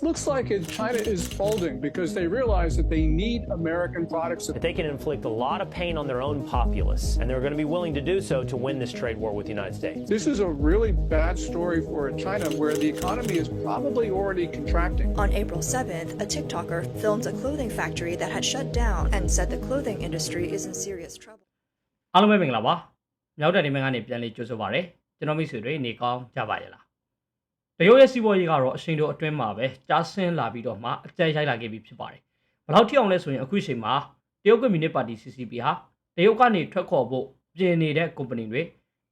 Looks like it, China is folding because they realize that they need American products. that they can inflict a lot of pain on their own populace, and they're going to be willing to do so to win this trade war with the United States. This is a really bad story for China where the economy is probably already contracting. On April 7th, a TikToker filmed a clothing factory that had shut down and said the clothing industry is in serious trouble. အားလုံးပဲမင်္ဂလာပါမြောက်တဲ့ဒီမန်ကနေပြန်လေးကြိုဆိုပါရစေကျွန်တော်မိတ်ဆွေတွေနေကောင်းကြပါရဲ့လား တရုတ်ရဲ့စီးပွားရေးကတော့အချိန်တိုအတွင်းမှာပဲကြားဆင်းလာပြီးတော့မှအကြက်ရိုက်လာခဲ့ပြီဖြစ်ပါတယ်ဘယ်လောက်ထိအောင်လဲဆိုရင်အခုချိန်မှာတရုတ်ကွန်မြူနစ်ပါတီ CCP ဟာတရုတ်ကနေထွက်ခေါ်ဖို့ပြင်နေတဲ့ company တွေ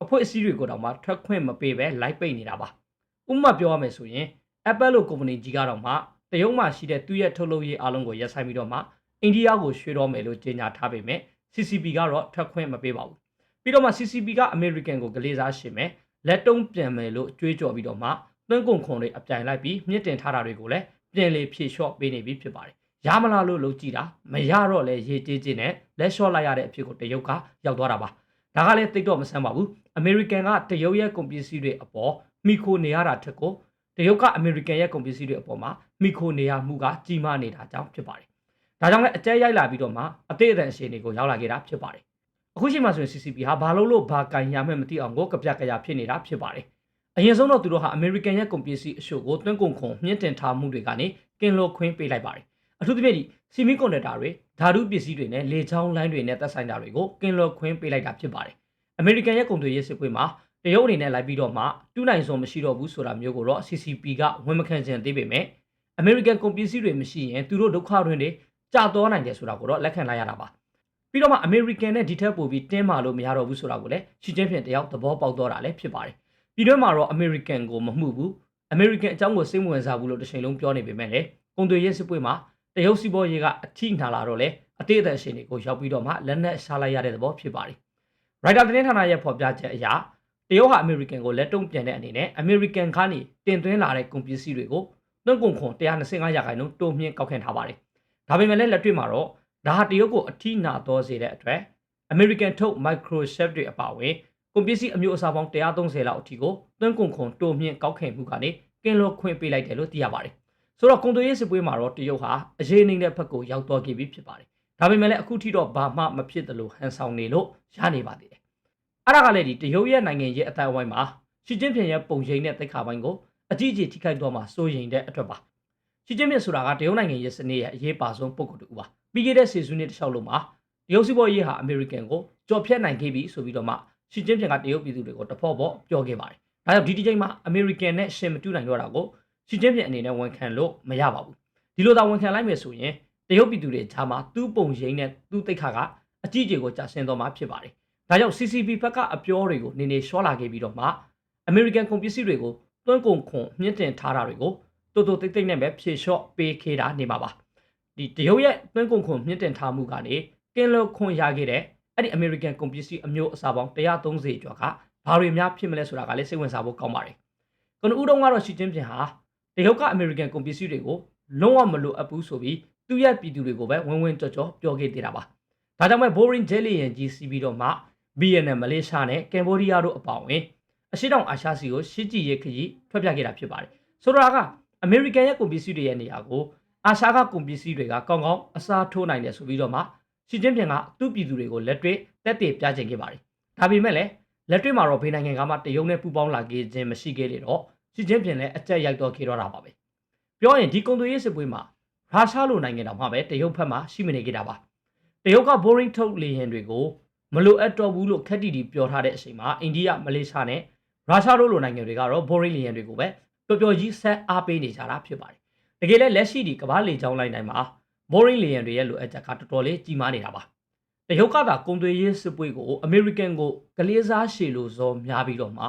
အဖွဲ့အစည်းတွေကိုတောင်မှထွက်ခွင့်မပေးပဲလိုက်ပိတ်နေတာပါဥပမာပြောရမယ်ဆိုရင် Apple လို့ company ကြီးကတော့မှတရုတ်မှာရှိတဲ့သူ့ရဲ့ထုတ်လုပ်ရေးအားလုံးကိုရပ်ဆိုင်းပြီးတော့မှအိန္ဒိယကိုရွှေ့တော့မယ်လို့ကြေညာထားပေမဲ့ CCP ကတော့ထွက်ခွင့်မပေးပါဘူးပြီးတော့မှ CCP က American ကိုကလေးစားရှင်မယ်လက်တုံးပြန်မယ်လို့ကြွေးကြော်ပြီးတော့မှ သွင်းကုန်ခွန်တွေအပြိုင်လိုက်ပြီးမြင့်တင်ထားတာတွေကိုလည်းပြန်လေဖြေလျှော့ပေးနေပြီဖြစ်ပါတယ်ရမလားလို့လုပ်ကြည့်တာမရတော့လဲရေကြေးချင်းနဲ့လက်လျှော့လိုက်ရတဲ့အဖြစ်ကိုတရုတ်ကရောက်သွားတာပါဒါကလည်းသိတော့မဆန်းပါဘူး American ကတရုတ်ရဲ့ကုန်ပစ္စည်းတွေအပေါ်မိခိုနေရတာထက်ကိုတရုတ်က American ရဲ့ကုန်ပစ္စည်းတွေအပေါ်မှာမိခိုနေရမှုကကြီးမားနေတာကြောင့်ဖြစ်ပါတယ်ဒါကြောင့်လည်းအကျဲရိုက်လာပြီးတော့မှအသေးအတန်အရှင်တွေကိုရောက်လာခဲ့တာဖြစ်ပါတယ်အခုရှိမှဆိုရင် CCP ဟာဘာလို့လို့ဘာကန်ရမှန်းမသိအောင်ကိုကပြကရဖြစ်နေတာဖြစ်ပါတယ် အရင်ဆုံးတော့သူတို့ဟာ American ရဲ့ကုန်ပစ္စည်းအရှို့ကိုတွန်းကုန်ခွန်မြင့်တင်ထားမှုတွေကနေကင်လိုခွင်းပေးလိုက်ပါတယ်အထူးသဖြင့်ဒီစီမီကွန်ဒက်တာတွေဓာတုပစ္စည်းတွေနဲ့လေချောင်းလိုင်းတွေနဲ့သက်ဆိုင်တာတွေကိုကင်လိုခွင်းပေးလိုက်တာဖြစ်ပါတယ် American ရဲ့ကုန်သွယ်ရေးစစ်ပွဲမှာတရုတ်အနေနဲ့လိုက်ပြီးတော့မှတူးနိုင်စုံမရှိတော့ဘူးဆိုတာမျိုးကိုတော့ CCP ကဝန်မခံချင်သေးပေမဲ့ American ကုန်ပစ္စည်းတွေမရှိရင်သူတို့ဒုက္ခတွင်တွေကြာတော့နိုင်တယ်ဆိုတာကိုတော့လက်ခံလိုက်ရတာပါပြီးတော့မှ American နဲ့ဒီထက်ပိုပြီးတင်းမာလို့မရတော့ဘူးဆိုတာကိုလည်းရှင်းချင်းဖြင့်တယောက်သဘောပေါက်တော့တာလည်းဖြစ်ပါတယ် ပြီးတော့မှတော့ American ကိုမမှုဘူး American အကြောင်းကိုစိတ်ဝင်စားဘူးလို့တစ်ချိန်လုံးပြောနေပေမဲ့လည်းကုန်သွယ်ရေးစစ်ပွဲမှာတရုတ်စီးပွားရေးကအထိနာလာတော့လေအသေးအသက်ရှင်တွေကိုရောက်ပြီးတော့မှလက်နက်ရှာလိုက်ရတဲ့သဘောဖြစ်ပါတယ် Writer သတင်းဌာနရဲ့ဖော်ပြချက်အရတရုတ်ဟာ American ကိုလက်တုံ့ပြန်တဲ့အနေနဲ့ American ကနေတင်သွင်းလာတဲ့ကုန်ပစ္စည်းတွေကိုသွင်းကုန်ခွန်125ရာခိုင်နှုန်းတိုးမြင့်ကောက်ခံထားပါတယ်။ဒါပေမဲ့လည်းလက်တွေ့မှာတော့ဒါဟာတရုတ်ကိုအထိနာတော့စေတဲ့အတွက် American ထုတ် Microchip တွေအပါအဝင် ကုန်ပစ္စည်းအမျိုးအစားပေါင်း130လောက်အထိကိုသွင်းကုန်ခွန်တိုးမြင့်ကောက်ခံမှုကနေကင်းလွတ်ခွင့်ပေးလိုက်တယ်လို့သိရပါတယ်။ဆိုတော့ကုန်သွယ်ရေးစစ်ပွဲမှာတော့တရုတ်ဟာအရေးနေတဲ့ဘက်ကိုရောက်တော့ခဲ့ပြီဖြစ်ပါတယ်။ဒါပေမဲ့လည်းအခုထိတော့ဘာမှမဖြစ်သလိုဟန်ဆောင်နေလို့ရနေပါသေးတယ်။အဲ့ဒါကလည်းဒီတရုတ်ရဲ့နိုင်ငံရေးအတိုင်းအဝိုင်းမှာရှီကျင်းဖျင်ရဲ့ပုံရိပ်နဲ့တိတ်ခါပိုင်းကိုအကြီးအကျယ်ထိခိုက်တော့မှစိုးရိမ်တဲ့အတွက်ပါ။ရှီကျင်းဖျင်ဆိုတာကတရုတ်နိုင်ငံရဲ့စနစ်ရဲ့အရေးပါဆုံးပုံကူတူပါ။ပြီးခဲ့တဲ့စီဇန်နှစ်တစ်လျှောက်လုံးမှာတရုတ်စီးပွားရေးဟာအမေရိကန်ကိုကြော်ဖြတ်နိုင်ခဲ့ပြီဆိုပြီးတော့မှ ရှီကျင်းဖျင်ကတရုတ်ပြည်သူတွေကိုတဖော့ဖော့ပြောခဲ့ပါတယ်။ဒါကြောင့်ဒီဒီချိန်မှာအမေရိကန်နဲ့ရှင်မတူနိုင်တော့တာကိုရှီကျင်းဖျင်အနေနဲ့ဝန်ခံလို့မရပါဘူး။ဒီလိုသာဝန်ခံလိုက်မယ်ဆိုရင်တရုတ်ပြည်သူတွေဂျာမှာသူ့ပုံရိပ်နဲ့သူ့တိတ်ခါကအကြီးအကျယ်ကိုကြာဆင်းတော့မှဖြစ်ပါတယ်။ဒါကြောင့် CCP ဘက်ကအပြောတွေကိုနေနေရှော့လာခဲ့ပြီးတော့မှ American ကုန်ပစ္စည်းတွေကိုတွန်းကုန်ခွန်မြင့်တင်ထားတာတွေကိုတိုးတိုးတိတ်တိတ်နဲ့ပဲဖြေလျှော့ပေးခေတာနေမှာပါ။ဒီတရုတ်ရဲ့တွန်းကုန်ခွန်မြင့်တင်ထားမှုကနေကင်းလို့ခွန်ရခဲ့တဲ့ အဲ့ဒီ American ကုန်ပစ္စည်းအမျိုးအစားပေါင်း130ကျော်ကဘာတွေများဖြစ်မလဲဆိုတာကလည်းစိတ်ဝင်စားဖို့ကောင်းပါတယ်။ကွန်ဦးတုံးကတော့ရှီကျင်းပြင်ဟာတရုတ်က American ကုန်ပစ္စည်းတွေကိုလုံးဝမလိုအပ်ဘူးဆိုပြီးသူ့ရဲ့ပြည်သူတွေကိုပဲဝင်းဝင်းကြော်ကြော်ပြောခဲ့သေးတာပါ။ဒါကြောင့်ပဲ Boring Jelly ရင်ကြီးစီးပြီးတော့မှ BNN မလေးရှားနဲ့ကမ်ဘောဒီးယားတို့အပါအဝင်အရှိတောင်အာရှစီကိုရှစ်ကြည်ရေးခရီးထွက်ပြခဲ့တာဖြစ်ပါတယ်။ဆိုတော့ကအမေရိကန်ရဲ့ကုန်ပစ္စည်းတွေရဲ့နေရာကိုအာရှကကုန်ပစ္စည်းတွေကကောင်းကောင်းအစားထိုးနိုင်တယ်ဆိုပြီးတော့မှ ရှီကျင်းပြင်ကသူ့ပြည်သူတွေကိုလက်တွေ့တက်တည်ပြချင်ခဲ့ပါတယ်။ဒါပေမဲ့လည်းလက်တွေ့မှာတော့ဘေးနိုင်ငံကမှတရုတ်နဲ့ပူးပေါင်းလာခဲ့ခြင်းမရှိခဲ့လေတော့ရှီကျင်းပြင်လည်းအကြက်ရိုက်တော့ခဲ့တော့တာပါပဲ။ပြောရင်ဒီကုန်သွယ်ရေးစစ်ပွဲမှာရုရှားလိုနိုင်ငံတော်မှပဲတရုတ်ဘက်မှရှိမနေခဲ့တာပါ။တရုတ်က boring ထုတ်လေယာဉ်တွေကိုမလိုအပ်တော့ဘူးလို့ခက်တီတီပြောထားတဲ့အချိန်မှာအိန္ဒိယမလေးရှားနဲ့ရုရှားတို့လိုနိုင်ငံတွေကတော့ boring လေယာဉ်တွေကိုပဲပျော်ပျော်ကြီးဆက်အားပေးနေကြတာဖြစ်ပါတယ်။တကယ်လဲလက်ရှိဒီကမ္ဘာလေကြောင်းလိုင်းတိုင်းမှာ boring လေယာဉ်တွေရဲ့လိုအပ်ချက်ကတော်တော်လေးကြီးမားနေတာပါ။တရုတ်ကသာကုန်သွယ်ရေးစစ်ပွဲကို American ကိုကလေးစားရှည်လို့ဇော်များပြီးတော့မှ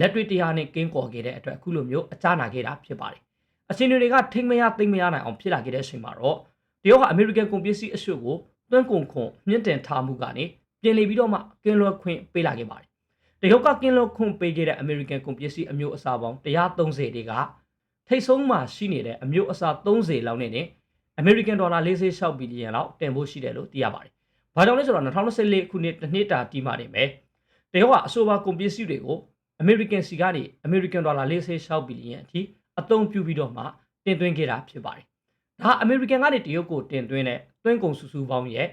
လက်တွေ့တရားနဲ့ကင်းကော်ခဲ့တဲ့အတွက်အခုလိုမျိုးအကြနာခဲ့တာဖြစ်ပါတယ်။အရှင်တွေကထိမ့်မရသိမ့်မရနိုင်အောင်ဖြစ်လာခဲ့တဲ့အချိန်မှာတော့တရုတ်ဟာ American ကုန်ပစ္စည်းအရှုပ်ကိုတွန်းကုန်ခွန်မြင့်တင်ထားမှုကနေပြင်လေပြီးတော့မှကင်းလွယ်ခွင့်ပေးလာခဲ့ပါတယ်။တရုတ်ကကင်းလွယ်ခွင့်ပေးခဲ့တဲ့ American ကုန်ပစ္စည်းအမျိုးအစားပေါင်း130တွေကထိတ်ဆုံးမှရှိနေတဲ့အမျိုးအစား30လောက်နဲ့ American ဒေါ်လာ46ဘီလီယံလောက်တင်ဖို့ရှိတယ်လို့သိရပါတယ်။ဘာကြောင့်လဲဆိုတော့2024ခုနှစ်တစ်နှစ်တာတီးမှနေမယ်။တရုတ်ကအဆိုပါကုန်ပစ္စည်းတွေကို American စီကနေ American ဒေါ်လာ46ဘီလီယံအထိအသုံးပြုပြီးတော့မှတင်သွင်းခဲ့တာဖြစ်ပါတယ်။ဒါအမေရိကန်ကနေတရုတ်ကိုတင်သွင်းတဲ့သွင်းကုန်စုစုပေါင်းရဲ့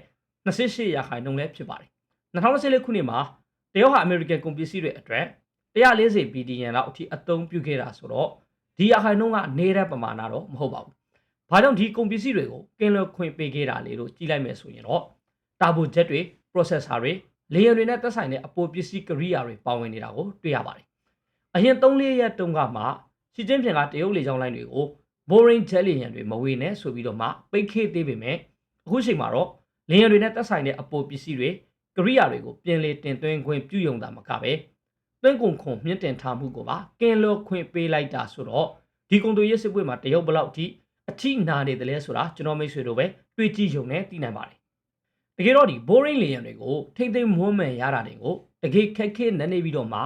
28ရာခိုင်နှုန်းလည်းဖြစ်ပါတယ်။2024ခုနှစ်မှာတရုတ်ဟာအမေရိကန်ကုန်ပစ္စည်းတွေအတွက်140ဘီလီယံလောက်အထိအသုံးပြုခဲ့တာဆိုတော့ဒီရာခိုင်နှုန်းကနေတဲ့ပမာဏတော့မဟုတ်ပါဘူး။ ဘာကြောင့်ဒီကုန်ပစ္စည်းတွေကိုကင်းလွတ်ခွင့်ပေးခဲ့တာလေလို့ကြည့်လိုက်မယ်ဆိုရင်တော့တာဘိုဂျက်တွေ processor တွေလေယာဉ်တွေနဲ့သက်ဆိုင်တဲ့အပေါ်ပစ္စည်းကိရိယာတွေပါဝင်နေတာကိုတွေ့ရပါတယ်။အရင်3-4ရက်တုန်းကမှရှီကျင်းပြင်ကတရုတ်လေကြောင်းလိုင်းတွေကို Boeing jet လေယာဉ်တွေမဝေနဲ့ဆိုပြီးတော့မှပိတ်ခေသေးပေမဲ့အခုချိန်မှာတော့လေယာဉ်တွေနဲ့သက်ဆိုင်တဲ့အပေါ်ပစ္စည်းတွေကိရိယာတွေကိုပြင်လေတင်သွင်းခွင့်ပြုယုံတာမကပဲသွင်းကုန်ခွန်မြင့်တင်ထားမှုကိုပါကင်းလွတ်ခွင့်ပေးလိုက်တာဆိုတော့ဒီကုန်သွယ်ရေးစစ်ပွဲမှာတရုတ်ဘလောက်ထိ အထိနာနေတယ်လဲဆိုတာကျွန်တော်မိတ်ဆွေတို့ပဲတွေးကြည့်ယုံနဲ့သိနိုင်ပါတယ်တကယ်တော့ဒီ boring လေယာဉ်တွေကိုထိမ့်သိမ့်မွမ်းမှန်ရတာတွေကိုတကယ်ခက်ခဲနည်းနေပြီးတော့မှ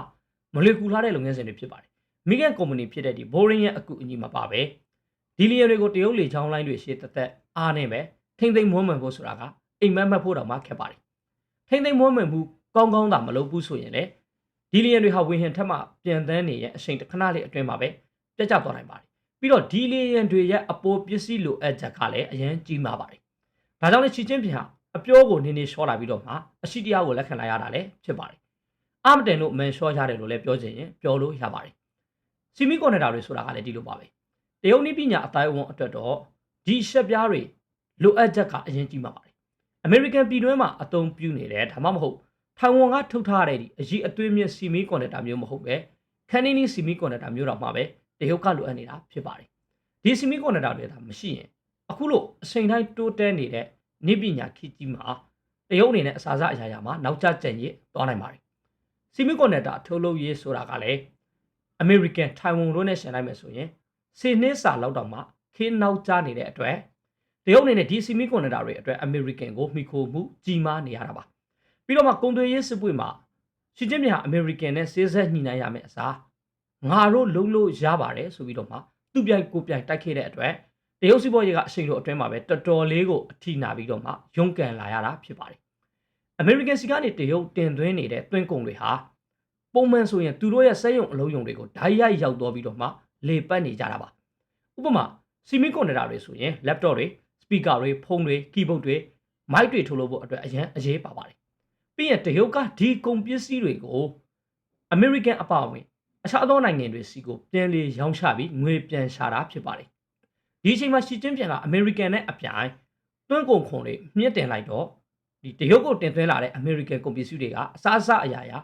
မလွေကူလာတဲ့လုပ်ငန်းစဉ်တွေဖြစ်ပါတယ်မိကန်ကုမ္ပဏီဖြစ်တဲ့ဒီ boring ရဲ့အကူအညီမှာပါပဲဒီလေယာဉ်တွေကိုတရုတ်လေချောင်းလိုင်းတွေရှေ့တက်တက်အားနေပဲထိမ့်သိမ့်မွမ်းမှန်ဖို့ဆိုတာကအိမ်မက်မက်ဖို့တောင်မှခက်ပါတယ်ထိမ့်သိမ့်မွမ်းမှန်မှုကောင်းကောင်းသာမလုပ်ဘူးဆိုရင်လေဒီလေယာဉ်တွေဟာဝေဟင်ထက်မှပြန်တန်းနေရဲ့အချိန်တစ်ခဏလေးအတွင်းမှာပဲပြတ်ကျသွားနိုင်ပါတယ် ပြီးတော့ဒီလေယာဉ်တွေရဲ့အပေါ်ပစ္စည်းလိုအပ်ချက်ကလည်းအရင်ကြီးမားပါတယ်ဒါကြောင့်လေချီချင်းပြင်ဟာအပြောကိုနေနေရှော့လာပြီးတော့မှအရှိတရားကိုလက်ခံလိုက်ရတာလည်းဖြစ်ပါတယ်အမတန်လို့မန်ရှော့ရတယ်လို့လည်းပြောချင်ရင်ပြောလို့ရပါတယ်စီမီကွန်နက်တာတွေဆိုတာကလည်းဒီလိုပါပဲတရုတ်နည်းပညာအတိုင်းအဝန်အတွက်တော့ဒီရှက်ပြားတွေလိုအပ်ချက်ကအရင်ကြီးမှာပါတယ်အမေရိကန်ပြည်တွင်းမှာအသုံးပြုနေတဲ့ဒါမှမဟုတ်ထိုင်ဝမ်ကထုတ်ထားတဲ့ဒီအရေးအသွေးမြင့်စီမီကွန်နက်တာမျိုးမဟုတ်ပဲခန်းနီနီစီမီကွန်နက်တာမျိုးတော့မှပဲ တရုတ်ကလိုအပ်နေတာဖြစ်ပါတယ်ဒီစီမီကွန်နက်တာတွေဒါမရှိရင်အခုလို့အချိန်တိုင်းတိုးတက်နေတဲ့နိပညာခေတ်ကြီးမှာတရုတ်အနေနဲ့အစားအစာအရာရာမှာနောက်ကျကျန်ရစ်သွားနိုင်ပါတယ်စီမီကွန်နက်တာထုတ်လုပ်ရေးဆိုတာကလည်းအမေရိကန်ထိုင်ဝမ်တို့နဲ့ရှင်လိုက်မယ်ဆိုရင်စေနှစ်စာလောက်တောင်မှခင်းနောက်ကျနေတဲ့အတွက်တရုတ်အနေနဲ့ဒီစီမီကွန်နက်တာတွေအတွက်အမေရိကန်ကိုမှီခိုမှုကြီးမားနေရတာပါပြီးတော့မှကုန်သွယ်ရေးစစ်ပွဲမှာရှီကျင်းမြဟာအမေရိကန်နဲ့စေးဆက်ညှိနှိုင်းရမယ့်အစား ငါတို့လုံးလို့ရပါတယ်ဆိုပြီးတော့မှသူ့ပြိုင်ကိုပြိုင်တိုက်ခဲ့တဲ့အတွက်တရုတ်စီးပွားရေးကအချိန်တော်အတွင်းမှာပဲတော်တော်လေးကိုအထိနာပြီးတော့မှရုန်းကန်လာရတာဖြစ်ပါတယ်အမေရိကန်စီကနေတရုတ်တင်သွင်းနေတဲ့သွင်းကုန်တွေဟာပုံမှန်ဆိုရင်သူတို့ရဲ့စက်ရုံအလုံးယုံတွေကိုဓာတ်ရိုက်ရောက်သွားပြီးတော့မှလေပတ်နေကြတာပါဥပမာစီမီကွန်ဒတာတွေဆိုရင် laptop တွေ speaker တွေဖုန်းတွေ keyboard တွေ mic တွေထုတ်လို့ဖို့အတွက်အရင်အရေးပါပါတယ်ပြီးရင်တရုတ်ကဒီကုန်ပစ္စည်းတွေကိုအမေရိကန်အပါအဝင် အခြားသောနိုင်ငံတွေစီကိုပြန်လေရောင်းချပြီးငွေပြန်ရှာတာဖြစ်ပါတယ်ဒီအချိန်မှာရှီကျင်းပြန်ကအမေရိကန်နဲ့အပြိုင်တွန်းကုန်ခွန်တွေမြင့်တင်လိုက်တော့ဒီတရုတ်ကိုတင်သွင်းလာတဲ့အမေရိကန်ကုန်ပစ္စည်းတွေကအစားအစာအရာရာ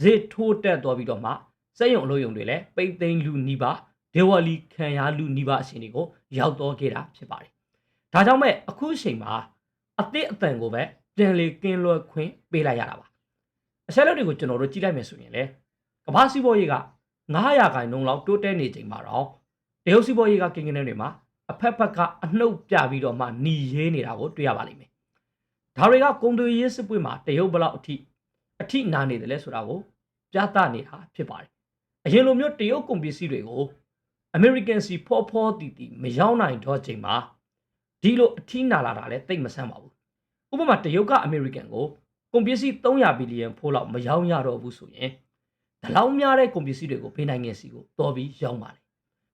ဈေးထိုးတက်သွားပြီးတော့မှစက်ရုံအလုပ်ရုံတွေလည်းပိတ်သိမ်းလူနီးပါဒေဝလီခံရလူနီးပါအရှင်တွေကိုရောက်တော့ခဲ့တာဖြစ်ပါတယ်ဒါကြောင့်မဲ့အခုအချိန်မှာအသစ်အတန်ကိုပဲပြန်လေကင်းလွယ်ခွင့်ပေးလိုက်ရတာပါအချက်လက်တွေကိုကျွန်တော်တို့ကြည့်လိုက်မယ်ဆိုရင်လေကမ္ဘာစီးပွားရေးက 900ခိုင်နှုန်းလောက်တိုးတက်နေချိန်မှာတော့တရုတ်စီးပွားရေးကကင်းကင်းတွေမှာအဖက်ဖက်ကအနှုတ်ပြပြီးတော့မှหนีရေးနေတာကိုတွေ့ရပါလိမ့်မယ်ဒါတွေကကုန်သွယ်ရေးစစ်ပွဲမှာတရုတ်ဘလောက်အထိအထိနာနေတယ်လဲဆိုတာကိုပြသနေတာဖြစ်ပါတယ်အရင်လိုမျိုးတရုတ်ကုန်ပစ္စည်းတွေကိုအမေရိကန်စီဖောဖောတီတီမရောက်နိုင်တော့ချိန်မှာဒီလိုအထိနာလာတာလည်းသိပ်မဆန်းပါဘူးဥပမာတရုတ်ကအမေရိကန်ကိုကုန်ပစ္စည်း300ဘီလီယံဖိုးလောက်မရောက်ရတော့ဘူးဆိုရင် ဒါလောက်များတဲ့ကုန်ပစ္စည်းတွေကိုဘေးနိုင်ငံစီကိုတော်ပြီးရောင်းပါလေ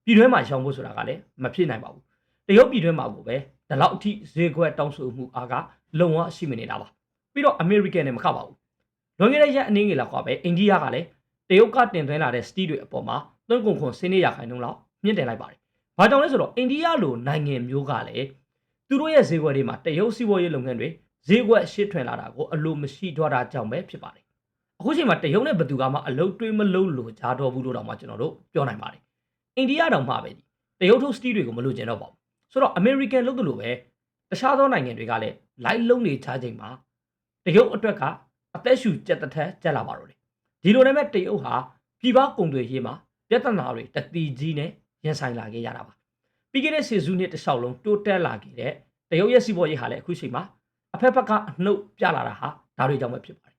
ပြည်တွင်းမှာရောင်းဖို့ဆိုတာကလည်းမဖြစ်နိုင်ပါဘူးတရုတ်ပြည်တွင်းမှာကိုပဲဒါလောက်အထိဈေးကွက်တောင်းဆိုမှုအားကလုံဝရှိမနေတာပါပြီးတော့အမေရိကန်နဲ့မခပါဘူးလွန်ခဲ့တဲ့ရက်အနည်းငယ်လောက်ကပဲအိန္ဒိယကလည်းတရုတ်ကတင်သွင်းလာတဲ့စတီးတွေအပေါ်မှာသွင်းကုန်ခွန်စင်းနေရခိုင်နှုန်းလောက်မြင့်တင်လိုက်ပါတယ်။ဘာကြောင့်လဲဆိုတော့အိန္ဒိယလိုနိုင်ငံမျိုးကလည်းသူတို့ရဲ့ဈေးကွက်တွေမှာတရုတ်စီးပွားရေးလုပ်ငန်းတွေဈေးကွက်ရှစ်ထွင်လာတာကိုအလိုမရှိတော့တာကြောင့်ပဲဖြစ်ပါတယ်။ အခုချိန်မှာတရုတ်နဲ့ဘယ်သူကမှအလုတ်တွေးမလုံးလို့ကြားတော်ဘူးလို့တော့မှကျွန်တော်တို့ပြောနိုင်ပါတယ်။အိန္ဒိယတောင်မှပဲတရုတ်ထုတ်စတီးတွေကိုမလိုချင်တော့ပါဘူး။ဆိုတော့အမေရိကန်လုပ်သလိုပဲတခြားသောနိုင်ငံတွေကလည်းလိုက်လုံးနေချချိန်မှာတရုတ်အတွက်ကအသက်ရှူကြက်တထက်ကြက်လာပါတော့တယ်ဒီလိုနဲ့မဲ့တရုတ်ဟာပြည်ပကုန်သွယ်ရေးမှာပြဿနာတွေတတိကြီးနဲ့ရင်ဆိုင်လာခဲ့ရတာပါပြီးခဲ့တဲ့စီဇူးနှစ်တစ်လျှောက်လုံးတိုးတက်လာခဲ့တဲ့တရုတ်ရဲ့စီးပွားရေးဟာလည်းအခုချိန်မှာအဖက်ဖက်ကအနှုတ်ပြလာတာဟာဒါတွေကြောင့်ပဲဖြစ်ပါတယ်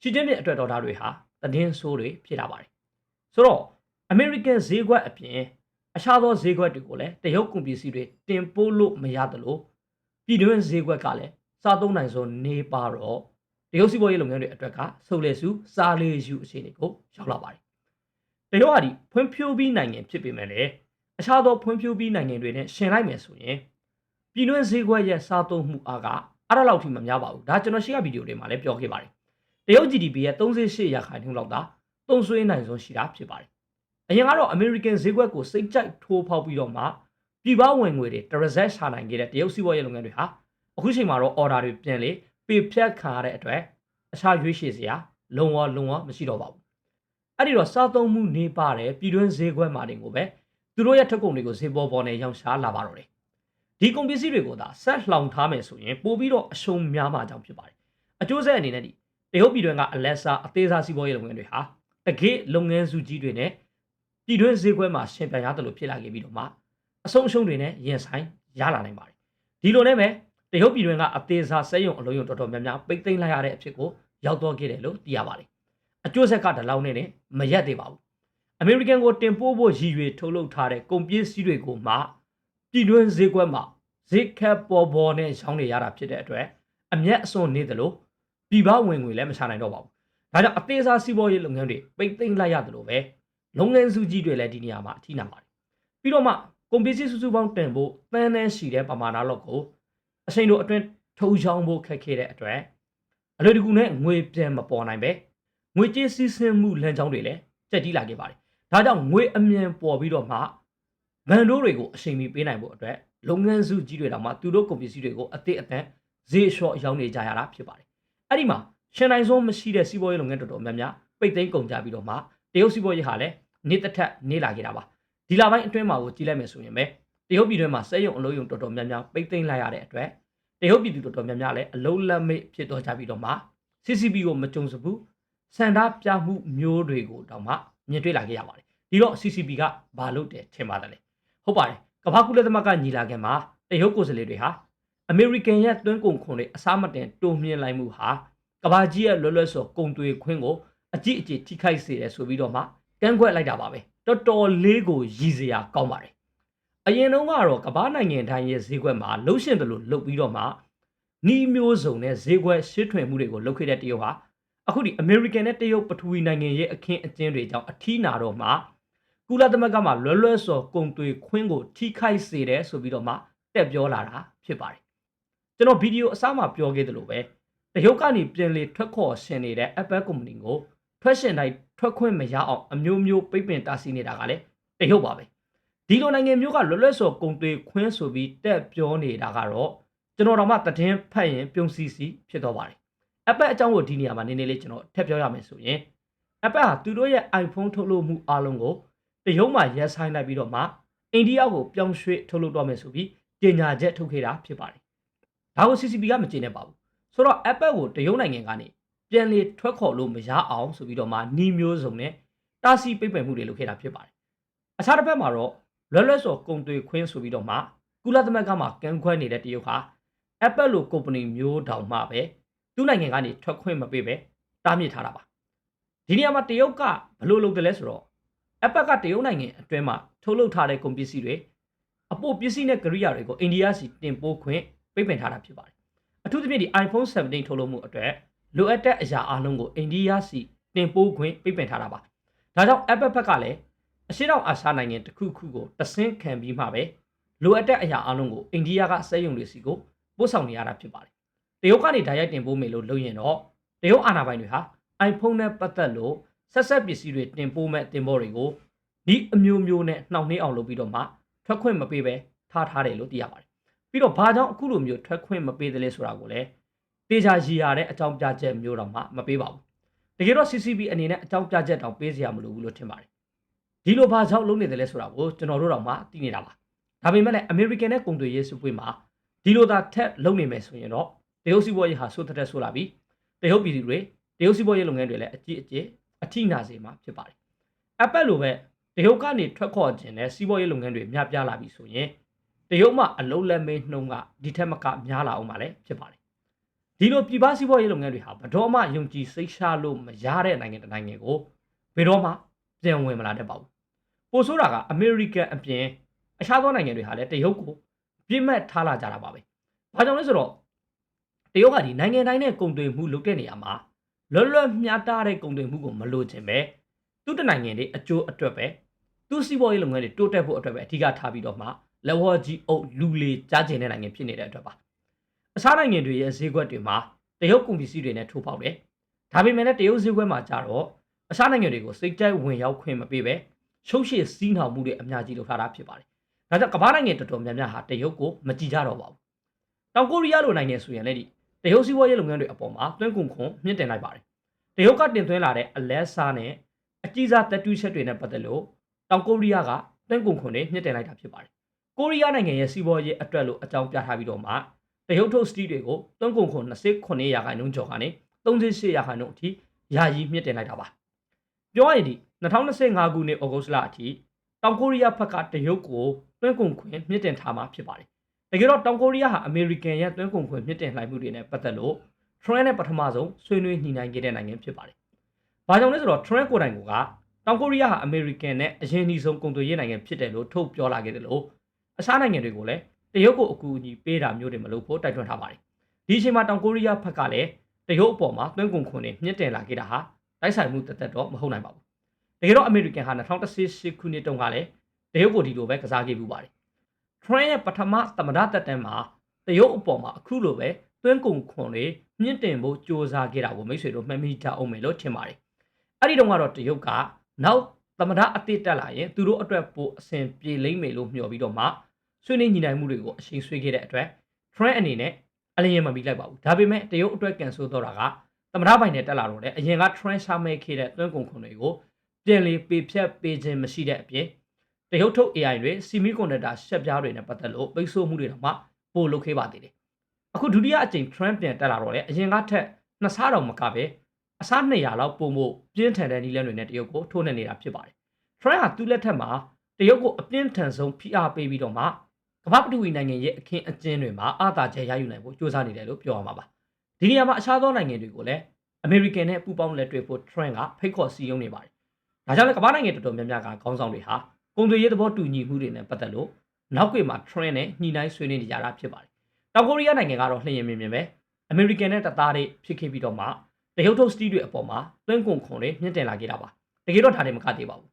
ရှီကျင်းပြအတွက်တော်ဒါတွေဟာတည်င်းဆိုးတွေဖြစ်လာပါတယ်ဆိုတော့အမေရိကန်ဈေးကွက်အပြင်အခြားသောဈေးကွက်တွေကိုလည်းတရုတ်ကုန်ပစ္စည်းတွေတင်ပို့လို့မရသလိုပြည်တွင်းဈေးကွက်ကလည်းစားသုံးနိုင်စွန်နေပါတော့တရုတ်စီးပွားရေးလုပ်ငန်းတွေအတွက်ကဆုပ်လေစုစားလေယူအခြေအနေကိုရောက်လာပါတယ်။တရုတ်ဟာဒီဖွံ့ဖြိုးပြီးနိုင်ငံဖြစ်ပေမဲ့လည်းအခြားသောဖွံ့ဖြိုးပြီးနိုင်ငံတွေနဲ့ရှင်လိုက်မယ်ဆိုရင်ပြည်တွင်းဈေးကွက်ရဲ့စားသုံးမှုအားကအဲ့ဒါလောက်ထိမများပါဘူးဒါကျွန်တော်ရှေ့ကဗီဒီယိုတွေမှာလည်းပြောခဲ့ပါတယ် တရုတ် GDP ရဲ့38ရာခိုင်နှုန်းလောက်သာသုံးစွဲနိုင်ဆုံးရှိတာဖြစ်ပါတယ်အရင်ကတော့ American ဈေးကွက်ကိုစိတ်ကြိုက်ထိုးဖောက်ပြီးတော့မှပြည်ပဝင်ငွေတွေ transact ရှာနိုင်ခဲ့တဲ့တရုတ်စီးပွားရေးလုပ်ငန်းတွေဟာအခုချိန်မှာတော့ order တွေပြန်လေပေဖြတ်ခံရတဲ့အတွက်အခြားရွေးချယ်စရာလုံးဝလုံးဝမရှိတော့ပါဘူးအဲ့ဒီတော့စားသုံးမှုနေပါတယ်ပြည်တွင်းဈေးကွက်မှာတင်ကိုပဲသူတို့ရဲ့ထုတ်ကုန်တွေကိုဈေးပေါ်ပေါ်နဲ့ရောင်းချလာပါတော့တယ်ဒီကုန်ပစ္စည်းတွေကိုသာဆက်လှောင်ထားမယ်ဆိုရင်ပို့ပြီးတော့အရှုံးများမှာကြောင့်ဖြစ်ပါတယ်အကျိုးဆက်အနေနဲ့ဒီ တရုတ်ပြည်တွင်းကအလက်စားအသေးစားစီးပွားရေးလုပ်ငန်းတွေဟာတကယ့်လုပ်ငန်းစုကြီးတွေနဲ့ပြည်တွင်းဈေးကွက်မှာရှင်ပြန်ရတယ်လို့ဖြစ်လာခဲ့ပြီးတော့မှအဆုံးအရှုံးတွေနဲ့ရင်ဆိုင်ရလာနိုင်ပါတယ်ဒီလိုနဲ့ပဲတရုတ်ပြည်တွင်းကအသေးစားစက်ရုံအလုံးရုံတော်တော်များများပိတ်သိမ်းလိုက်ရတဲ့အဖြစ်ကိုရောက်တော့ခဲ့တယ်လို့သိရပါတယ်အကျိုးဆက်ကဒီလောက်နဲ့နဲ့မရက်သေးပါဘူးအမေရိကန်ကိုတင်ပို့ဖို့ရည်ရွယ်ထုတ်လုပ်ထားတဲ့ကုန်ပစ္စည်းတွေကိုမှပြည်တွင်းဈေးကွက်မှာဈေးခက်ပေါ်ပေါ်နဲ့ရောင်းနေရတာဖြစ်တဲ့အတွက်အမျက်အစွန်နေတယ်လို့ ပြည်ပဝင်ငွေလည်းမချနိုင်တော့ပါဘူးဒါကြောင့်အသေးစားစီးပွားရေးလုပ်ငန်းတွေပိတ်သိမ်းလိုက်ရတယ်လို့ပဲလုပ်ငန်းစုကြီးတွေလည်းဒီနေရာမှာအထိနာပါတယ်ပြီးတော့မှကုန်ပစ္စည်းစုစုပေါင်းတင်ဖို့တန်းတန်းရှိတဲ့ပမာဏလောက်ကိုအချိန်တို့အတွင်းထုတ်ချောင်းဖို့ခက်ခဲတဲ့အတွက်အလွယ်တကူနဲ့ငွေပြန်မပေါ်နိုင်ပဲငွေကြေးစီးဆင်းမှုလမ်းကြောင်းတွေလည်းကျက်တီးလာခဲ့ပါတယ်ဒါကြောင့်ငွေအမြန်ပေါ်ပြီးတော့မှဗန်ဒိုးတွေကိုအချိန်မီပေးနိုင်ဖို့အတွက်လုပ်ငန်းစုကြီးတွေတောင်မှသူတို့ကုန်ပစ္စည်းတွေကိုအသစ်အသန်ဈေးလျှော့ရောင်းနေကြရတာဖြစ်ပါတယ် အဲ့ဒီမှာရှင်နိုင်ဆုံးမရှိတဲ့စီးပွားရေးလုပ်ငန်းတော်တော်များများပိတ်သိမ်းကုန်ကြပြီးတော့မှတရုတ်စီးပွားရေးဟာလည်းနေတစ်ထက်နေလာခဲ့တာပါဒီလပိုင်းအတွင်းမှာကိုကြည့်လိုက်မယ်ဆိုရင်ပဲတရုတ်ပြည်တွင်းမှာစက်ရုံအလုံးရုံတော်တော်များများပိတ်သိမ်းလိုက်ရတဲ့အတွက်တရုတ်ပြည်သူတော်တော်များများလည်းအလုံးလက်မိတ်ဖြစ်တော့ကြပြီးတော့မှ CCP ကိုမကြုံစဘူးစန္ဒပြမှုမျိုးတွေကိုတောင်မှမြင်တွေ့လာခဲ့ရပါတယ်ဒီတော့ CCP ကဘာလုပ်တယ်ထင်ပါတယ်လေဟုတ်ပါတယ်ကမ္ဘာကုလသမဂ္ဂညီလာခံမှာတရုတ်ကိုယ်စားလှယ်တွေဟာ အမေရိကန်ရဲ့တွင်းကုန်ခွန်တွေအစားမတင်တိုးမြင့်လိုက်မှုဟာကမ္ဘာကြီးရဲ့လွတ်လပ်စွာကုန်သွယ်ခွင့်ကိုအကြည့်အကျထိခိုက်စေတယ်ဆိုပြီးတော့မှကန့်ကွက်လိုက်တာပါပဲတော်တော်လေးကိုရည်စရာကောင်းပါတယ်အရင်တုန်းကတော့ကမ္ဘာနိုင်ငံတိုင်းရဲ့ဈေးကွက်မှာလှုပ်ရှင်တယ်လို့လှုပ်ပြီးတော့မှနီးမျိုးစုံနဲ့ဈေးကွက်ရှင်းထွင်မှုတွေကိုလှုပ်ခဲ့တဲ့တရုတ်ဟာအခုဒီအမေရိကန်နဲ့တရုတ်ပထဝီနိုင်ငံရဲ့အခင်းအကျင်းတွေကြောင့်အထီးနာတော့မှကုလသမဂ္ဂမှာလွယ်လွယ်စော်ကုန်သွယ်ခွင့်ကိုထိခိုက်စေတယ်ဆိုပြီးတော့မှတက်ပြောလာတာဖြစ်ပါတယ် ကျွန်တော်ဗီဒီယိုအစမှာပြောခဲ့သလိုပဲတရုတ်ကနေပြန်လေထွက်ခေါ်ရှင်နေတဲ့ Apple Company ကိုထွက်ရှင်တိုင်းထွက်ခွင့်မရအောင်အမျိုးမျိုးပိတ်ပင်တားဆီးနေတာကလည်းတရုတ်ပါပဲဒီလိုနိုင်ငံမျိုးကလွတ်လပ်စွာကုန်သွယ်ခွင့်ဆိုပြီးတက်ပြောနေတာကတော့ကျွန်တော်တို့မှတည်င်းဖတ်ရင်ပြုံးစီစီဖြစ်တော့ပါတယ် Apple အကြောင်းကိုဒီနေရာမှာနည်းနည်းလေးကျွန်တော်ထည့်ပြောရမယ်ဆိုရင် Apple ဟာသူတို့ရဲ့ iPhone ထုတ်လုပ်မှုအားလုံးကိုတရုတ်မှာရက်ဆိုင်လိုက်ပြီးတော့မှအိန္ဒိယကိုပြောင်းရွှေ့ထုတ်လုပ်တော့မယ်ဆိုပြီးကြေညာချက်ထုတ်ခဲ့တာဖြစ်ပါတယ် ဒါကို CCP ကမကြေနဲ့ပါဘူးဆိုတော့ Apple ကိုတရုတ်နိုင်ငံကနေပြန်လေထွက်ခေါ်လို့မရအောင်ဆိုပြီးတော့မှနှီးမျိုးစုံနဲ့တားဆီးပိတ်ပင်မှုတွေလုပ်ခဲ့တာဖြစ်ပါတယ်။အခြားတစ်ဖက်မှာတော့လွယ်လွယ်စော်ကုန်သွယ်ခွင့်ဆိုပြီးတော့မှကုလသမဂ္ဂမှာကန့်ကွက်နေတဲ့တရုတ်ဟာ Apple လို company မျိုးတောင်မှပဲသူ့နိုင်ငံကနေထွက်ခွင့်မပေးပဲတားမြစ်ထားတာပါ။ဒီနေရာမှာတရုတ်ကဘလို့လုပ်တယ်လဲဆိုတော့ Apple ကတရုတ်နိုင်ငံအတွင်းမှာထုတ်လုပ်ထားတဲ့ကုန်ပစ္စည်းတွေအပို့ပစ္စည်းနဲ့ကိရိယာတွေကိုအိန္ဒိယစီတင်ပို့ခွင့် ပိတ်ပင်ထားတာဖြစ်ပါတယ်။အထူးသဖြင့်ဒီ iPhone 17ထုတ်လုပ်မှုအတွက်လိုအပ်တဲ့အရာအလုံးကိုအိန္ဒိယစီတင်ပို့ခွင့်ပိတ်ပင်ထားတာပါ။ဒါကြောင့် Apple ဘက်ကလည်းအရှေ့တောင်အာရှနိုင်ငံတစ်ခုခုကိုတဆင့်ခံပြီးမှပဲလိုအပ်တဲ့အရာအလုံးကိုအိန္ဒိယကစက်ရုံတွေစီကိုပို့ဆောင်နေရတာဖြစ်ပါတယ်။တရုတ်ကနေဓာတ်ရိုက်တင်ပို့မယ်လို့လုပ်ရင်တော့တရုတ်အာဏာပိုင်တွေဟာ iPhone နဲ့ပတ်သက်လို့ဆက်ဆက်ပစ္စည်းတွေတင်ပို့မဲ့တင်ပို့တွေကိုဒီအမျိုးမျိုးနဲ့နှောင့်နှေးအောင်လုပ်ပြီးတော့မှထွက်ခွင့်မပေးပဲထားထားတယ်လို့သိရပါတယ်။ ပြီးတော့ဘာကြောင့်အခုလိုမျိုးထွက်ခွင့်မပေးတယ်လဲဆိုတာကိုလည်းတေချာရည်ရတဲ့အကြောင်းပြချက်မျိုးတော့မှမပေးပါဘူးတကယ်တော့ CCB အနေနဲ့အကြောင်းပြချက်တောင်ပေးစရာမလိုဘူးလို့ထင်ပါတယ်ဒီလိုဘာကြောင့်လုပ်နေတယ်လဲဆိုတာကိုကျွန်တော်တို့တော့မှသိနေတာပါဒါပေမဲ့လည်း American နဲ့ကုန်သွယ်ရေးစုပွဲမှာဒီလိုသာထက်လုပ်နေမယ်ဆိုရင်တော့တရုတ်စီးပွားရေးဟာဆိုးတဲ့ဆိုးလာပြီတရုတ်ပြည်သူတွေတရုတ်စီးပွားရေးလုပ်ငန်းတွေလည်းအကြီးအကျယ်အထိနာစေမှာဖြစ်ပါတယ် Apple လိုပဲတရုတ်ကနေထွက်ခေါ်ခြင်းနဲ့စီးပွားရေးလုပ်ငန်းတွေများပြားလာပြီဆိုရင် တရုတ်မှအလုံးလက်မေးနှုံးကဒီထက်မကများလာအောင်ပါလေဖြစ်ပါတယ်ဒီလိုပြည်ပစီးပွားရေးလုပ်ငန်းတွေဟာဘယ်တော့မှယုံကြည်စိတ်ရှားလို့မရတဲ့နိုင်ငံတစ်နိုင်ငံကိုဘယ်တော့မှပြန်ဝင်မလာတတ်ပါဘူးပိုဆိုးတာကအမေရိကန်အပြင်အခြားသောနိုင်ငံတွေဟာလည်းတရုတ်ကိုပြစ်မှတ်ထားလာကြတာပါပဲဘာကြောင့်လဲဆိုတော့တရုတ်ကဒီနိုင်ငံတိုင်းနဲ့ကုန်သွယ်မှုလုပ်တဲ့နေရာမှာလွတ်လွတ်မျှတတဲ့ကုန်သွယ်မှုကိုမလိုချင်ပဲသူ့တနိုင်ငံတွေအကျိုးအတွက်ပဲသူ့စီးပွားရေးလုပ်ငန်းတွေတိုးတက်ဖို့အတွက်ပဲအဓိကထားပြီးတော့မှ လက်ဝါးကြီးအုပ်လူလေကြားကျင်တဲ့နိုင်ငံဖြစ်နေတဲ့အတွက်ပါအခြားနိုင်ငံတွေရဲ့ဈေးကွက်တွေမှာတရုတ်ကုန်ပစ္စည်းတွေနဲ့ထိုးပေါက်တယ်ဒါပေမဲ့လည်းတရုတ်ဈေးကွက်မှာကြတော့အခြားနိုင်ငံတွေကိုစိတ်ကြိုက်ဝင်ရောက်ခွင့်မပေးပဲရှုပ်ရှည်စီးနှောင်မှုတွေအများကြီးလုပ်ထားတာဖြစ်ပါတယ်ဒါကြောင့်ကမ္ဘာနိုင်ငံတော်တော်များများဟာတရုတ်ကိုမကြည်ကြတော့ပါဘူးတောင်ကိုရီးယားလိုနိုင်ငံဆိုရင်လည်းဒီတရုတ်စီးပွားရေးလုပ်ငန်းတွေအပေါ်မှာသွင်းကုန်ခွန်မြင့်တင်လိုက်ပါတယ်တရုတ်ကတင်သွင်းလာတဲ့အလဲစားနဲ့အကြီးစားတက်တူးချက်တွေနဲ့ပတ်သက်လို့တောင်ကိုရီးယားကတွင်းကုန်ခွန်တွေမြင့်တင်လိုက်တာဖြစ်ပါတယ်။ ကိုရီးယားနိုင်ငံရဲ့စီးပွားရေးအတွက်လို့အကြောင်းပြထားပြီးတော့မှတရုတ်ထုတ်စတီးတွေကိုတွင်းကုန်ခွန်29ရာခိုင်နှုန်းကျော်ကနေ38ရာခိုင်နှုန်းအထိယာယီမြင့်တင်လိုက်တာပါ။ပြောရရင်ဒီ2025ခုနှစ်ဩဂုတ်လအထိတောင်ကိုရီးယားဘက်ကတရုတ်ကိုတွင်းကုန်ခွန်မြင့်တင်ထားမှာဖြစ်ပါတယ်။တကယ်တော့တောင်ကိုရီးယားဟာအမေရိကန်ရဲ့တွင်းကုန်ခွန်မြင့်တင်လိုက်မှုတွေနဲ့ပတ်သက်လို့ Trump နဲ့ပထမဆုံးဆွေးနွေးညှိနှိုင်းခဲ့တဲ့နိုင်ငံဖြစ်ပါတယ်။ဘာကြောင့်လဲဆိုတော့ Trump ကိုယ်တိုင်ကတောင်ကိုရီးယားဟာအမေရိကန်နဲ့အရင်အနည်းဆုံးကုန်သွယ်ရေးနိုင်ငံဖြစ်တယ်လို့ထုတ်ပြောလာခဲ့တယ်လို့ အခြားနိုင်ငံတွေကိုလည်းတရုတ်ကိုအကူအညီပေးတာမျိုးတွေမလုပ်ဖို့တိုက်တွန်းထားပါတယ်ဒီအချိန်မှာတောင်ကိုရီးယားဘက်ကလည်းတရုတ်အပေါ်မှာသွင်းကုန်ခွန်တွေမြင့်တင်လာခဲ့တာဟာတိုက်ဆိုင်မှုတသက်တော့မဟုတ်နိုင်ပါဘူးတကယ်တော့အမေရိကန်ဟာ2018ခုနှစ်တုန်းကလည်းတရုတ်ကိုဒီလိုပဲကစားခဲ့ပူပါတယ်ထရန့်ရဲ့ပထမသမ္မတသက်တမ်းမှာတရုတ်အပေါ်မှာအခုလိုပဲသွင်းကုန်ခွန်တွေမြင့်တင်ဖို့ကြိုးစားခဲ့တာကိုမိတ်ဆွေတို့မှတ်မိကြအောင်မယ်လို့ထင်ပါတယ်အဲ့ဒီတုန်းကတော့တရုတ်ကနောက်သမဒအတိတ်တက်လာရင်သူတို့အတွက်ပိုအဆင်ပြေလိမ့်မယ်လို့မျှော်ပြီးတော့မှ ဆွေးနွေးညီနိုင်မှုတွေကိုအချိန်ဆွေးခဲ့တဲ့အတွက် Trend အနေနဲ့အလျင်မပြီးလိုက်ပါဘူးဒါပေမဲ့တရုတ်အတွက်ကန်ဆိုးတော့တာကသမဒပိုင်နဲ့တက်လာတော့လေအရင်က Trend ရှာမဲခဲ့တဲ့သွင်းကုန်ခွန်တွေကိုပြန်လေပေဖြတ်ပေးခြင်းမရှိတဲ့အပြင်တရုတ်ထုတ် AI တွေစီမီကွန်ဒက်တာရှက်ပြားတွေနဲ့ပတ်သက်လို့ပိတ်ဆို့မှုတွေတော့မှပိုလုပ်ခဲ့ပါသေးတယ်အခုဒုတိယအကြိမ် Trend ပြန်တက်လာတော့လေအရင်ကထက်နှစ်ဆတောင်မကပဲအစား200လောက်ပုံမှုပြင်းထန်တဲ့နီလန်းတွေနဲ့တရုတ်ကိုထိုးနှက်နေတာဖြစ်ပါတယ်။ Trump ဟာသူ့လက်ထက်မှာတရုတ်ကိုအပြင်းထန်ဆုံးဖိအားပေးပြီးတော့မှ ကမ္ဘာပထဝီနိုင်ငံရဲ့အခင်းအကျင်းတွေမှာအာသာချက်ရယူနိုင်ဖို့ကြိုးစားနေတယ်လို့ပြောရမှာပါ။ဒီနေရာမှာအခြားသောနိုင်ငံတွေကိုလည်းအမေရိကန်နဲ့ပူးပေါင်းလက်တွေ့ဖို့ Trump ကဖိတ်ခေါ်စီရင်နေပါတယ်။ဒါကြောင့်လည်းကမ္ဘာနိုင်ငံတော်တော်များများကခေါင်းဆောင်တွေဟာကုန်သွယ်ရေးသဘောတူညီမှုတွေနဲ့ပတ်သက်လို့နောက်ကွယ်မှာ Trump နဲ့ညှိနှိုင်းဆွေးနွေးနေကြတာဖြစ်ပါတယ်။တောင်ကိုရီးယားနိုင်ငံကတော့လျှင်မြင်မြင်ပဲအမေရိကန်နဲ့တသားတည်းဖြစ်ခဲ့ပြီးတော့မှတရုတ်ထုတ်စတီးတွေအပေါ်မှာတွင်းကုန်ခွန်တွေမြင့်တင်လာခဲ့တာပါတကယ်တော့ဒါတွေမကသေးပါဘူး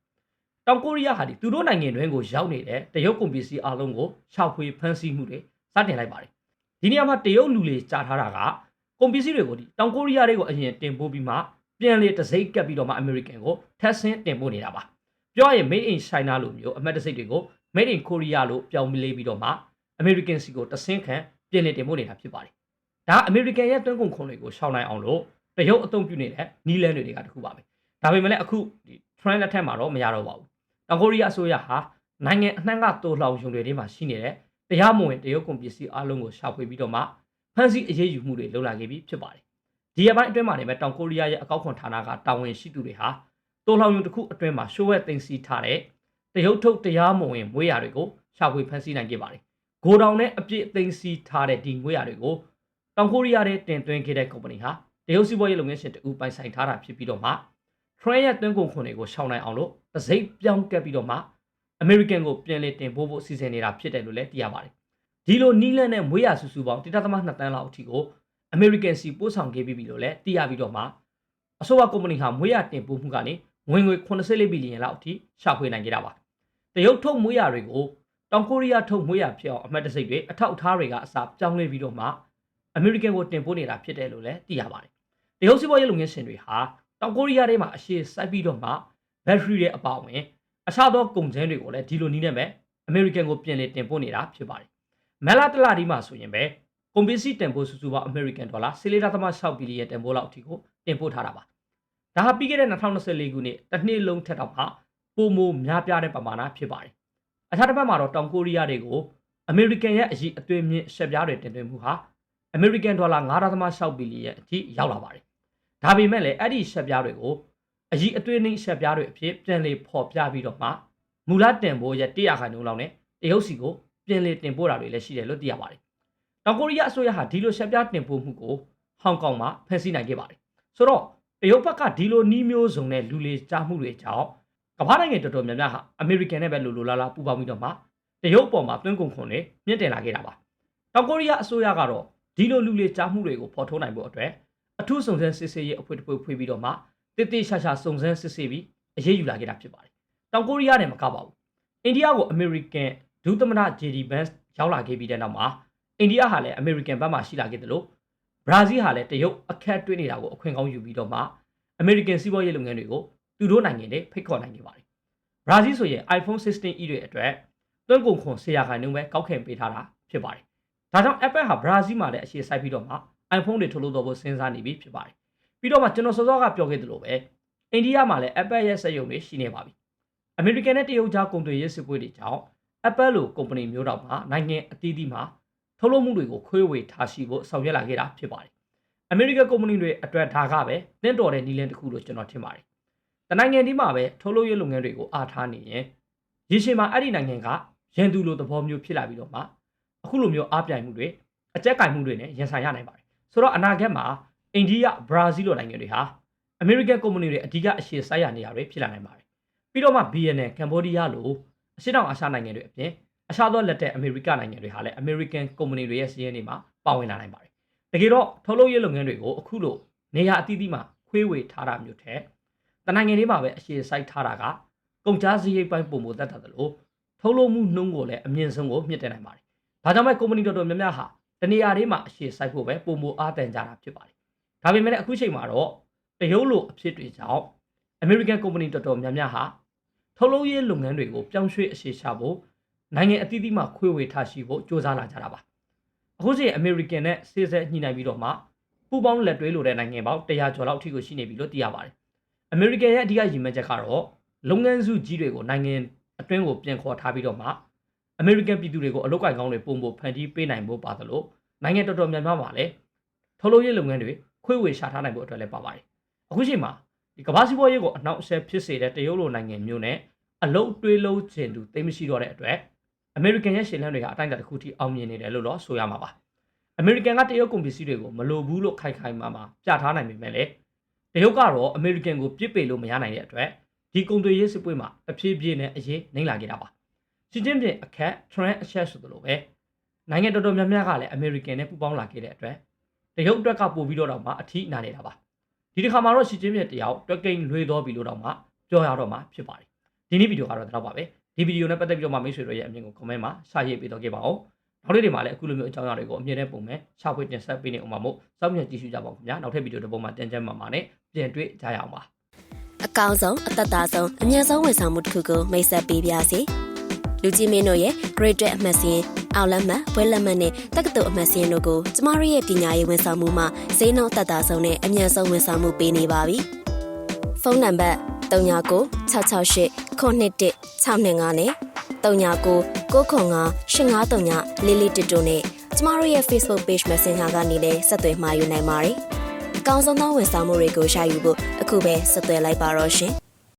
တောင်ကိုရီးယားဟာဒီသူတို့နိုင်ငံတွင်းကိုရောက်နေတဲ့တရုတ်ကုန်ပစ္စည်းအလုံးကိုရှောက်ဖွေဖမ်းဆီးမှုတွေစတင်လိုက်ပါတယ်ဒီနေရာမှာတရုတ်လူလေကြားထားတာကကုန်ပစ္စည်းတွေကိုဒီတောင်ကိုရီးယားတွေကိုအရင်တင်ပို့ပြီးမှပြန်လေတစိမ့်ကပ်ပြီးတော့မှအမေရိကန်ကိုထပ်ဆင်းတင်ပို့နေတာပါပြောရရင် made in China လိုမျိုးအမတ်တစိမ့်တွေကို made in Korea လို့ပြောင်းလဲပြီးတော့မှ American စီကိုတဆင်းခံပြန်လေတင်ပို့နေတာဖြစ်ပါတယ်ဒါအမေရိကန်ရဲ့တွင်းကုန်ခွန်တွေကိုရှောင်နိုင်အောင်လို့တရုတ်အသုံးပြုနေတဲ့နီးလန်းတွေကတခုပါပဲဒါပေမဲ့လည်းအခုဒီ trend လက်ထက်မှာတော့မရတော့ပါဘူး တောင်ကိုရီးယားအစိုးရဟာနိုင်ငံအနှံ့ကတိုးလှောင်ရုံတွေထဲမှာရှိနေတဲ့တရားမဝင်တရုတ်ကုန်ပစ္စည်းအလုံးကိုရှာဖွေပြီးတော့မှဖမ်းဆီးအရေးယူမှုတွေလုပ်လာခဲ့ပြီးဖြစ်ပါတယ်ဒီအပိုင်းအတွင်းမှာနေမဲ့တောင်ကိုရီးယားရဲ့အကောက်ခွန်ဌာနကတာဝန်ရှိသူတွေဟာတိုးလှောင်ရုံတစ်ခုအတွင်းမှာရှိုးဝဲတင်စီထားတဲ့တရုတ်ထုတ်တရားမဝင်မွေးရာတွေကိုရှာဖွေဖမ်းဆီးနိုင်ခဲ့ပါတယ်ဂိုဒေါင်နဲ့အပြည့်အသိမ်းစီထားတဲ့ဒီငွေရတွေကိုတောင်ကိုရီးယားရဲ့တင်သွင်းခဲ့တဲ့ကုမ္ပဏီဟာတရုတ်စီးပွားရေးလုပ်ငန်းရှင်တူပိုင်ဆိုင်ထားတာဖြစ်ပြီးတော့မှ Trend ရဲ့တွင်းကုန်ခွန်တွေကိုရှောင်နိုင်အောင်လို့တစိမ့်ပြောင်းကပ်ပြီးတော့မှ American ကိုပြန်လည်တင်ပို့ဖို့စီစဉ်နေတာဖြစ်တယ်လို့လည်းသိရပါတယ်။ဒီလိုနီးလန်းနဲ့မွေးရဆူဆူပေါင်း1.2တန်းလောက်အထိကို American စီပို့ဆောင်ခဲ့ပြီးပြီလို့လည်းသိရပြီးတော့မှအဆိုပါကုမ္ပဏီဟာမွေးရတင်ပို့မှုကနေဝင်ငွေ84ဘီလီယံလောက်အထိရှာဖွေနိုင်ခဲ့တာပါ။တရုတ်ထုတ်မွေးရတွေကိုတောင်ကိုရီးယားထုတ်မွေးရဖြစ်အောင်အမှတ်တစိမ့်တွေအထောက်အထားတွေကအစားပြောင်းလဲပြီးတော့မှ American ကိုတင်ပို့နေတာဖြစ်တယ်လို့လည်းသိရပါတယ်။တရုတ်စီးပွားရေးလုပ်ငန်းရှင်တွေဟာ တောင်ကိုရီးယားထဲမှာအရှိစိုက်ပြီးတော့မှဘက်ထရီတွေအပါအဝင်အခြားသောကုန်ကျန်းတွေကိုလည်းဒီလိုနည်းနဲ့ပဲ American ကိုပြင်လေတင်ပို့နေတာဖြစ်ပါတယ်။မက်လာတလာဒီမှာဆိုရင်ပဲကုန်ပစ္စည်းတင်ပို့စုစုပေါင်း American ဒေါ်လာ14.6ဘီလီယံတင်ပို့လောက်အထိကိုတင်ပို့ထားတာပါ။ဒါဟာပြီးခဲ့တဲ့2024ခုနှစ်တစ်နှစ်လုံးထက်တော့မှပိုမိုများပြားတဲ့ပမာဏဖြစ်ပါတယ်။အခြားတစ်ဖက်မှာတော့တောင်ကိုရီးယားတွေကို American ရဲ့အရေးအသွေးမြင့်ရှက်ပြားတွေတင်သွင်းမှုဟာ American ဒေါ်လာ9.6ဘီလီယံအထိရောက်လာပါတယ်။ ဒါပေမဲ့လည်းအဲ့ဒီရှက်ပြားတွေကိုအကြီးအသွေးနှိမ့်ရှက်ပြားတွေအဖြစ်ပြန်လည်ဖော်ပြပြီးတော့မှမူလတင်ပို့ရဲ့100ခန့်နှုန်းလောက်နဲ့တရုတ်စီကိုပြန်လည်တင်ပို့တာတွေလည်းရှိတယ်လို့သိရပါတယ်။တောင်ကိုရီးယားအစိုးရဟာဒီလိုရှက်ပြားတင်ပို့မှုကိုဟောင်ကောင်မှာဖန်ဆီးနိုင်ခဲ့ပါတယ်။ဆိုတော့တရုတ်ဘက်ကဒီလိုနှီးမျိုးစုံနဲ့လူလေကြားမှုတွေကြောင့်ကမ္ဘာနိုင်ငံတော်တော်များများဟာအမေရိကန်နဲ့ပဲလိုလိုလားလားပူးပေါင်းပြီးတော့မှတရုတ်ပေါ်မှာတွင်းကုန်ခွန်တွေမြင့်တင်လာခဲ့တာပါ။တောင်ကိုရီးယားအစိုးရကတော့ဒီလိုလူလေကြားမှုတွေကိုဖော်ထုတ်နိုင်ဖို့အတွက် အထူးစုံစမ်းစစ်ဆေးရေးအဖွဲ့တစ်ဖွဲ့ဖွဲ့ပြီးတော့မှတိတိရှာရှာစုံစမ်းစစ်ဆေးပြီးအရေးယူလာခဲ့တာဖြစ်ပါတယ်။တောင်ကိုရီးယားနဲ့မကပါဘူးအိန္ဒိယကိုအမေရိကန်ဒုသမ္မတ JD Vance ရောက်လာခဲ့ပြီးတဲ့နောက်မှာအိန္ဒိယဟာလည်းအမေရိကန်ဘက်မှာရှိလာခဲ့တယ်လို့ဘရာဇီးဟာလည်းတရုတ်အခက်တွေ့နေတာကိုအခွင့်ကောင်းယူပြီးတော့မှအမေရိကန်စီးပွားရေးလုပ်ငန်းတွေကိုသူတို့နိုင်ငံတွေဖိတ်ခေါ်နိုင်နေပါတယ်ဘရာဇီးဆိုရင် iPhone 16e တွေအတွက်သွင်းကုန်ခွန်100ခိုင်နှုန်းပဲကောက်ခံပေးထားတာဖြစ်ပါတယ်ဒါကြောင့် Apple ဟာဘရာဇီးမှာလည်းအခြေစိုက်ပြီးတော့မှ iPhone တွေထုတ်လုပ်တော့ဖို့စဉ်းစားနေပြီဖြစ်ပါတယ်ပြီးတော့မှကျွန်တော်စောစောကပြောခဲ့သလိုပဲအိန္ဒိယမှာလည်း Apple ရဲ့စက်ရုံတွေရှိနေပါပြီအမေရိကန်နဲ့တရုတ်ကြားကုန်သွယ်ရေးစစ်ပွဲတွေကြောင့် Apple လိုကုမ္ပဏီမျိုးတော့မှာနိုင်ငံအသီးသီးမှာထုတ်လုပ်မှုတွေကိုခွဲဝေထားရှိဖို့ဆောင်ရွက်လာခဲ့တာဖြစ်ပါတယ်။အမေရိကန်ကုမ္ပဏီတွေအတွက်ဒါကပဲတင့်တော်တဲ့နည်းလမ်းတစ်ခုလို့ကျွန်တော်ထင်ပါတယ်။တနိုင်ငံဒီမှာပဲထုတ်လုပ်ရေးလုပ်ငန်းတွေကိုအားထားနေရင်ရေရှည်မှာအဲ့ဒီနိုင်ငံကရန်သူလိုသဘောမျိုးဖြစ်လာပြီးတော့မှအခုလိုမျိုးအားပြိုင်မှုတွေအကြက်ကင်မှုတွေနဲ့ရင်ဆိုင်ရနိုင်ပါတယ်။ ဆိုတော့အနာဂတ်မှာအိန္ဒိယဘရာဇီးလိုနိုင်ငံတွေဟာအမေရိကန်ကုမ္ပဏီတွေအဓိကအရှေ့ဆိုင်ရာနေရာတွေဖြစ်လာနိုင်ပါတယ်။ပြီးတော့မှ BNN ကမ်ဘောဒီးယားလိုအရှေ့တောင်အာရှနိုင်ငံတွေအပြင်အခြားသောလက်တဲ့အမေရိကနိုင်ငံတွေဟာလည်းအမေရိကန်ကုမ္ပဏီတွေရဲ့စီးရင်တွေမှာပါဝင်လာနိုင်ပါတယ်။တကယ်တော့ထုတ်လုပ်ရေးလုပ်ငန်းတွေကိုအခုလိုနေရာအသီးသီးမှာခွဲဝေထားတာမျိုးထက်တနိုင်ငံလေးမှာပဲအရှေ့ဆိုင်ထားတာကကုန်ကျစရိတ်ပိုင်းပုံမသက်တာတလို့ထုတ်လုပ်မှုနှုန်းကိုလည်းအမြင့်ဆုံးကိုမြင့်တက်နိုင်ပါတယ်။ဒါကြောင့်မဲ့ကုမ္ပဏီတော်တော်များများဟာတ နေရာလေးမှာအရှေ့ဆိုင်ဖို့ပဲပုံမအားတန်ကြတာဖြစ်ပါတယ်။ဒါပေမဲ့လည်းအခုချိန်မှာတော့တရုတ်လိုအဖြစ်တွေကြောင့်အမေရိကန်ကုမ္ပဏီတော်တော်များများဟာထုတ်လုပ်ရေးလုပ်ငန်းတွေကိုပြောင်းရွှေ့အရှေ့ချဖို့နိုင်ငံအသီးသီးမှာခွဲဝေထားရှိဖို့စ조사လာကြတာပါအခုစီအမေရိကန်နဲ့စေစဲညှိနှိုင်းပြီးတော့မှပူးပေါင်းလက်တွဲလိုတဲ့နိုင်ငံပေါင်း100ကျော်လောက်အထိကိုရှိနေပြီလို့သိရပါတယ်အမေရိကန်ရဲ့အဓိကရည်မှန်းချက်ကတော့လုပ်ငန်းစုကြီးတွေကိုနိုင်ငံအတွင်းကိုပြန်ခေါ်ထားပြီးတော့မှ အမေရိကန်ပြည်သူတွေကိုအလုပ်ကိုင်ကောင်းတွေပုံဖို့ဖန်တီးပေးနိုင်ဖို့ပါသလိုနိုင်ငံတော်တော်များများပါလေထုတ်လုပ်ရေးလုပ်ငန်းတွေခွဲဝေရှာထားနိုင်ဖို့အတွက်လည်းပါပါတယ်အခုချိန်မှာဒီကမ္ဘာစီးပွားရေးကိုအနောက်အဆဲဖြစ်စေတဲ့တရုတ်လိုနိုင်ငံမျိုးနဲ့အလုတ်တွေးလုံးကျင်သူသိမရှိတော့တဲ့အတွက်အမေရိကန်ရဲ့ရှေ့လမ်းတွေကအတိုင်းအတာတစ်ခုထိအောင်မြင်နေတယ်လို့တော့ဆိုရမှာပါအမေရိကန်ကတရုတ်ကုန်ပစ္စည်းတွေကိုမလိုဘူးလို့ခိုင်ခိုင်မာမာပြထားနိုင်ပေမဲ့လည်းတရုတ်ကတော့အမေရိကန်ကိုပြစ်ပယ်လို့မရနိုင်တဲ့အတွက်ဒီကုန်သွယ်ရေးစစ်ပွဲမှာအပြေးပြေးနဲ့အရေးနှိမ့်လာခဲ့တာပါ ရှင်းချင်းပြင်အခက် trend အချက်ဆိုသလိုပဲနိုင်ငံတော်တော်များများကလည်းအမေရိကန်နဲ့ပူးပေါင်းလာခဲ့တဲ့အတွက်တရုတ်အတွက်ကပို့ပြီးတော့တော့မှအထီးနာနေတာပါဒီတစ်ခါမှာတော့ရှင်းချင်းပြင်တယောက်တွက်ကိန်းလွှဲတော်ပြီလို့တော့မှပြောရတော့မှဖြစ်ပါတယ်ဒီနေ့ဗီဒီယိုကတော့တော့ပါပဲဒီဗီဒီယိုနဲ့ပတ်သက်ပြီးတော့မှမိတ်ဆွေတို့ရဲ့အမြင်ကို comment မှာစာရေးပေးတော့ခဲ့ပါဦးနောက်လေးတွေမှာလည်းအခုလိုမျိုးအကြောင်းအရာတွေကိုအမြင်နဲ့ပုံမဲ့ရှာဖွေတင်ဆက်ပေးနေအောင်ပါမို့စောင့်မျှော်ကြည့်ရှုကြပါဦးခင်ဗျာနောက်ထပ်ဗီဒီယိုတစ်ပုံမှာတင်ကြမှာမှာနဲ့ပြန်တွေ့ကြရအောင်ပါအကောင်းဆုံးအသက်သာဆုံးအမြတ်ဆုံးဝန်ဆောင်မှုတစ်ခုကိုမိတ်ဆက်ပေးပါစီ လူကြီးမင်းတို့ရဲ့ Great အမှတ်စဉ်အောင်လက်မှတ်ဘွဲလက်မှတ်နဲ့တက္ကသိုလ်အမှတ်စဉ်တို့ကိုကျမတို့ရဲ့ပညာရေးဝန်ဆောင်မှုမှာဈေးနှုန်းအသက်သာဆုံးနဲ့အမြတ်ဆုံးဝန်ဆောင်မှုပေးနေပါပြီဖုန်းနံပါတ်399668 921 625နဲ့39 995 853လေးလေးတစ်တို့နဲ့ကျမတို့ရဲ့ Facebook Page Messenger ကနေလည်းဆက်သွယ်မှာယူနိုင်ပါတယ်။အကောင်းဆုံးသောဝန်ဆောင်မှုတွေကိုရှာယူဖို့အခုပဲဆက်သွယ်လိုက်ပါတော့ရှင်။